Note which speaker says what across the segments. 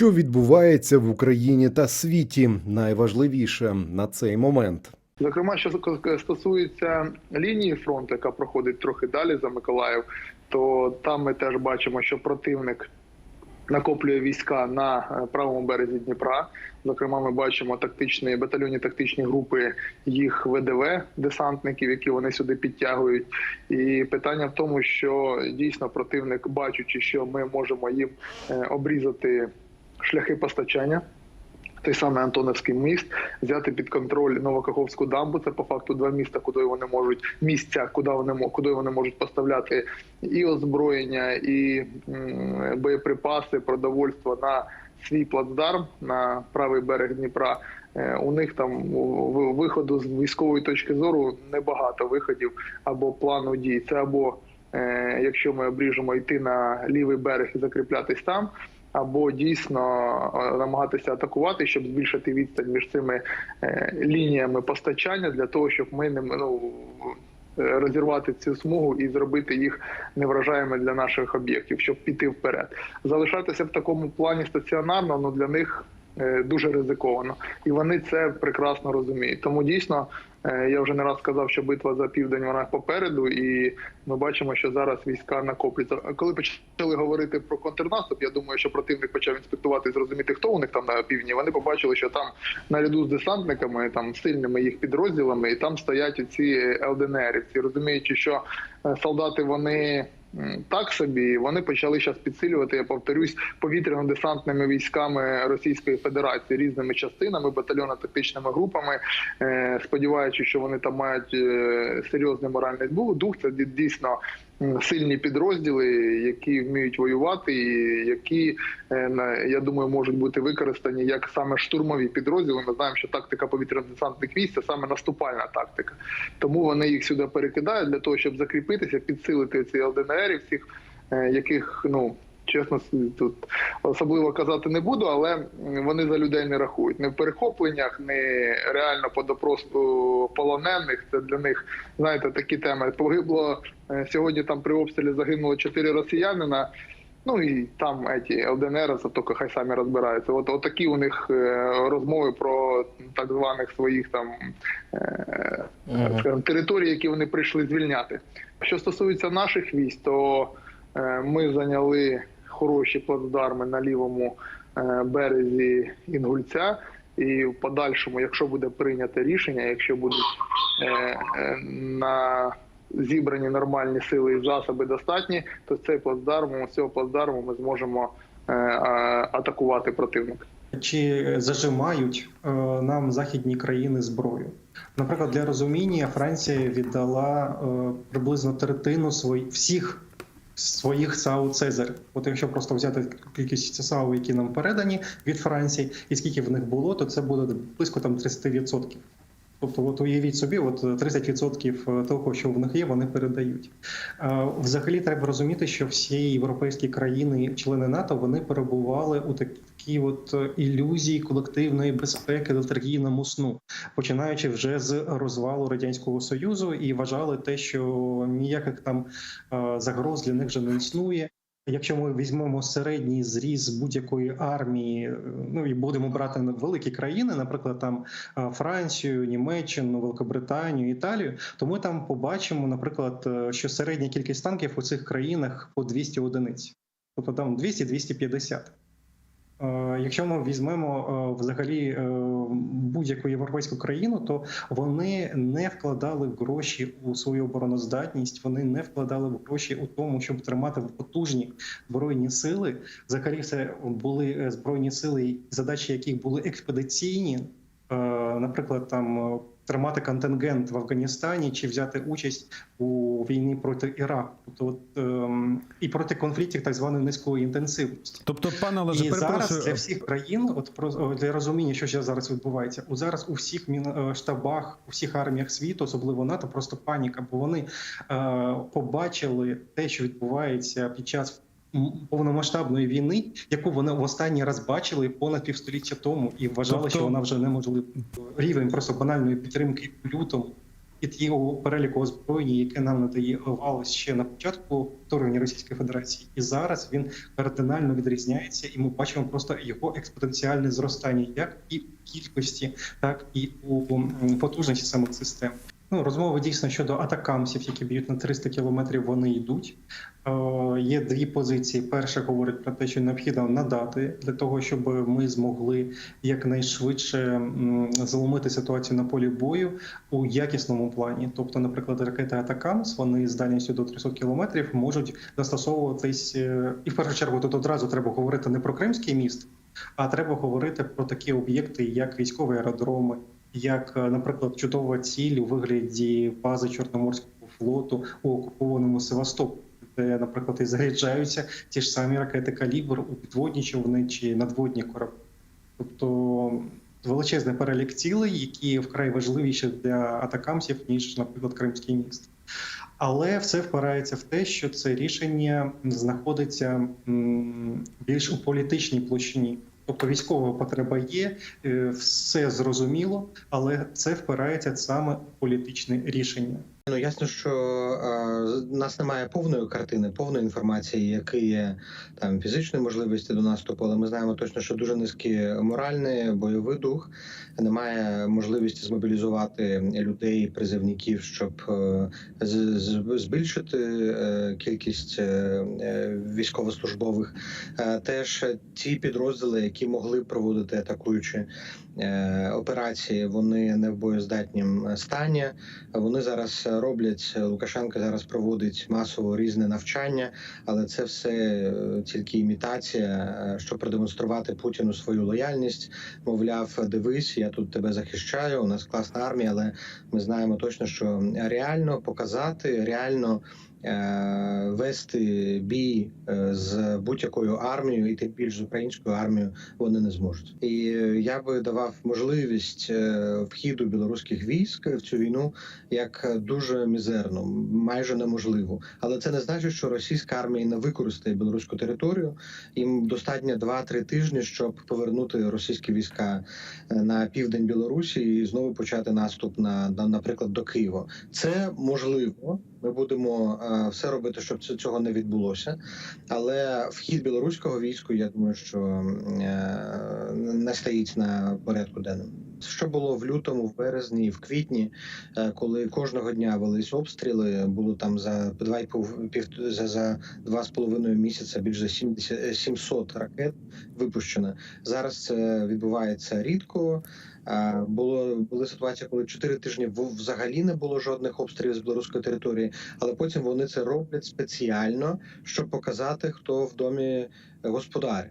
Speaker 1: Що відбувається в Україні та світі, найважливіше на цей момент.
Speaker 2: Зокрема, що стосується лінії фронту, яка проходить трохи далі за Миколаїв, то там ми теж бачимо, що противник накоплює війська на е, правому березі Дніпра. Зокрема, ми бачимо тактичні батальйонні тактичні групи їх ВДВ десантників, які вони сюди підтягують. І питання в тому, що дійсно противник, бачучи, що ми можемо їм е, обрізати шляхи постачання. Той самий Антоновський міст взяти під контроль Новокаховську дамбу. Це по факту два міста, куди вони можуть місця, куди вони куди вони можуть поставляти і озброєння, і боєприпаси, продовольство на свій плацдарм на правий берег Дніпра. Е, У них там виходу з військової точки зору небагато виходів або плану дій. Це або е, якщо ми обріжемо йти на лівий берег і закріплятись там. Або дійсно е, намагатися атакувати, щоб збільшити відстань між цими е, лініями постачання для того, щоб ми не ну, е, розірвати цю смугу і зробити їх невражаємо для наших об'єктів, щоб піти вперед. Залишатися в такому плані стаціонарно, ну для них дуже ризиковано, і вони це прекрасно розуміють. Тому дійсно я вже не раз сказав, що битва за південь вона попереду, і ми бачимо, що зараз війська накоплюються. Коли почали говорити про контрнаступ, я думаю, що противник почав інспектувати, і зрозуміти, хто у них там на півдні. Вони побачили, що там наряду з десантниками, там сильними їх підрозділами, і там стоять ці ЛДНРівці, розуміючи, що е, солдати вони. Так собі вони почали зараз підсилювати. Я повторюсь повітряно-десантними військами Російської Федерації різними частинами, батальйонно-тактичними групами. Е, Сподіваючись, що вони там мають е, серйозний моральний ду- дух. Це дійсно сильні підрозділи, які вміють воювати, і які е, я думаю можуть бути використані як саме штурмові підрозділи. Ми знаємо, що тактика повітряно-десантних військ це саме наступальна тактика. Тому вони їх сюди перекидають для того, щоб закріпитися, підсилити ці ЛДНР, всіх е, яких ну. Чесно, тут особливо казати не буду, але вони за людей не рахують. Не в перехопленнях, не реально по допросу полонених. Це для них, знаєте, такі теми. Погибло е, сьогодні там при обстрілі загинуло чотири росіянина. Ну і там еті ЛДНР, тільки хай самі розбираються. От, от такі у них е, розмови про так званих своїх там е, скажімо, території, які вони прийшли звільняти. Що стосується наших військ, то ми зайняли хороші плацдарми на лівому е, березі Інгульця. І в подальшому, якщо буде прийнято рішення, якщо будуть е, е, на зібрані нормальні сили і засоби достатні, то цей плацдарм, цього плацдарму ми зможемо атакувати противника.
Speaker 3: Чи зажимають нам західні країни зброю? Наприклад, для розуміння Франція віддала приблизно третину свої, всіх своїх САУ Цезарь. От якщо просто взяти кількість САУ, які нам передані від Франції, і скільки в них було, то це буде близько там 30%. Тобто, от уявіть собі, от 30% того, що в них є, вони передають. Е, Взагалі треба розуміти, що всі європейські країни, члени НАТО, вони перебували у такій от е, ілюзії колективної безпеки летаргійному сну, починаючи вже з розвалу радянського союзу, і вважали те, що ніяких там е, загроз для них вже не існує. Якщо ми візьмемо середній зріз будь-якої армії, е, ну і будемо брати великі країни, наприклад, там е, Францію, Німеччину, Великобританію, Італію, то ми там побачимо, наприклад, е, що середня кількість танків у цих країнах по 200 одиниць, тобто там 200-250. Е, Якщо ми візьмемо е, взагалі е, будь-яку європейську країну, то вони не вкладали в гроші у свою обороноздатність, вони не вкладали в гроші у тому, щоб тримати потужні збройні сили. Взагалі, це були збройні сили, задачі яких були експедиційні. Наприклад, там тримати контингент в Афганістані чи взяти участь у війні проти Іраку, тобто от, ем, і проти конфліктів так званої низької інтенсивності.
Speaker 4: Тобто, пане Олеже,
Speaker 3: І зараз
Speaker 4: перепрошую.
Speaker 3: для всіх країн, от про для розуміння, що зараз відбувається, у зараз у всіх е, штабах, у всіх арміях світу, особливо НАТО, просто паніка, бо вони е, побачили те, що відбувається під час повномасштабної війни, яку вони в останній раз бачили понад півстоліття тому, і вважали,
Speaker 4: Тобто-
Speaker 3: що вона вже неможлива. Рівень просто банальної підтримки лютому і того переліку озброєння, яке нам надавалось ще на початку вторгнення Російської Федерації, і зараз він кардинально відрізняється, і ми бачимо просто його експоненціальне зростання, як і в кількості, так і у потужності самих систем. Ну, розмови дійсно щодо атакамсів, які б'ють на 300 кілометрів, вони йдуть. Е, є дві позиції. Перша говорить про те, що необхідно надати для того, щоб ми змогли якнайшвидше м, заломити ситуацію на полі бою у якісному плані. Тобто, наприклад, ракети Атакамс, вони з дальністю до 300 кілометрів можуть застосовуватись. е, І в першу чергу тут одразу треба говорити не про Кримський міст, а треба говорити про такі об'єкти, як військові аеродроми, як, е, наприклад, чудова ціль у вигляді бази Чорноморського флоту у окупованому Севастополі, де, наприклад, і заряджаються ті ж самі ракети Калібр у підводні човни чи надводні кораблі. Тобто величезний перелік цілей, які вкрай важливіші для атакамсів, ніж, наприклад, Кримський міст. Але все впирається в те, що це рішення знаходиться більш у політичній площині. Тобто військова потреба є, е, все зрозуміло, але це впирається саме в політичне рішення.
Speaker 4: Ну ясно, що е, нас немає повної картини, повної інформації, які є там фізичні можливості до наступу, але ми знаємо точно, що дуже низький моральний бойовий дух. Немає можливості змобілізувати людей, призивників, щоб е, збільшити е, кількість е, е, військовослужбових. Е, Теж ті підрозділи, які могли проводити атакуючі е, операції, вони не в боєздатнім стані. Вони зараз роблять Лукашенко зараз проводить масово різне навчання, але це все е, тільки імітація, е, щоб продемонструвати Путіну свою лояльність. Мовляв, дивись, я тут тебе захищаю. У нас класна армія, але ми знаємо точно, що реально показати, реально. Е, Вести бій е, з будь-якою армією, і тим більш з українською армією вони не зможуть. І е, я би давав можливість вхіду білоруських військ в цю війну як дуже мізерно, майже неможливо. Але це не значить, що російська армія не використає білоруську територію. Їм достатньо 2-3 тижні, щоб повернути російські війська на південь Білорусі і знову почати наступ на, на наприклад, до Києва. Це можливо. Ми будемо все робити, щоб цього не відбулося. Але вхід білоруського війську, я думаю, що е, не стоїть на порядку денному. Що було в лютому, в березні, в квітні, е, коли кожного дня велись обстріли, було там за два за, за два з половиною місяця більше 70, е, 700 ракет випущено. Зараз це відбувається рідко. Е, Було були ситуації, коли чотири тижні взагалі не було жодних обстрілів з білоруської території, але потім вони це роблять спеціально, щоб показати, хто в домі господар.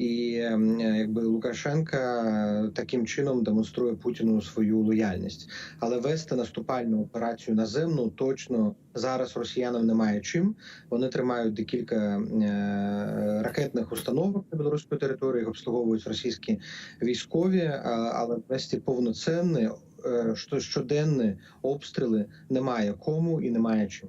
Speaker 4: І ем, е, якби Лукашенка е, таким чином демонструє Путіну свою лояльність, але вести наступальну операцію наземну точно зараз росіянам немає чим. Вони тримають декілька е, ракетних установок на білоруській території, їх обслуговують російські військові, але вести повноцінні е, щоденні обстріли немає кому і немає чим.